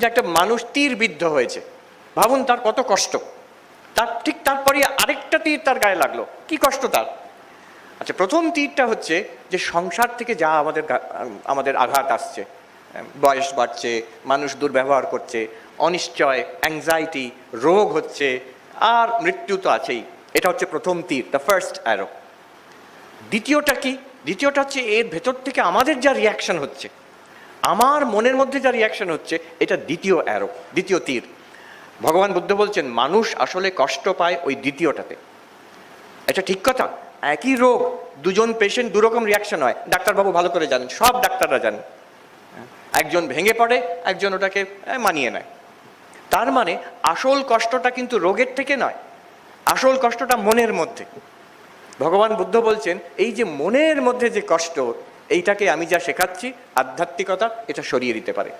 যে একটা মানুষ তীর বিদ্ধ হয়েছে। ভাবুন তার কত কষ্ট। তার ঠিক তারপরে আরেকটা তীর তার গায়ে লাগল। কি কষ্ট তার? আচ্ছা প্রথম তীরটা হচ্ছে যে সংসার থেকে যা আমাদের আমাদের আঘাত আসছে বয়স বাড়ছে, মানুষ দুর্ব্যবহার করছে, অনিশ্চয় অ্যাংজাইটি রোগ হচ্ছে, আর মৃত্যু তো আছেই। এটা হচ্ছে প্রথম তীর দ্য ফার্স্ট অ্যারো দ্বিতীয়টা কি? দ্বিতীয়টা হচ্ছে এর ভেতর থেকে আমাদের যা রিয়াকশন হচ্ছে আমার মনের মধ্যে যা রিয়াকশন হচ্ছে, এটা দ্বিতীয় অ্যারো দ্বিতীয় তীর। ভগবান বুদ্ধ বলছেন, মানুষ আসলে কষ্ট পায় ওই দ্বিতীয়টাতে। এটা ঠিক কথা। একই রোগ, দুজন পেশেন্ট দুরকম রিয়াকশন হয়। ডাক্তারবাবু ভালো করে জানেন, সব ডাক্তাররা জানেন। একজন ভেঙে পড়ে, একজন ওটাকে মানিয়ে নেয়। তার মানে আসল কষ্টটা কিন্তু রোগের থেকে নয়। আসল কষ্টটা মনের মধ্যে। ভগবান বুদ্ধ বলছেন, এই যে মনের মধ্যে যে কষ্ট এইটাকে আমি যা শেখাচ্ছি আধ্যাত্মিকতা এটা সরিয়ে দিতে পারে।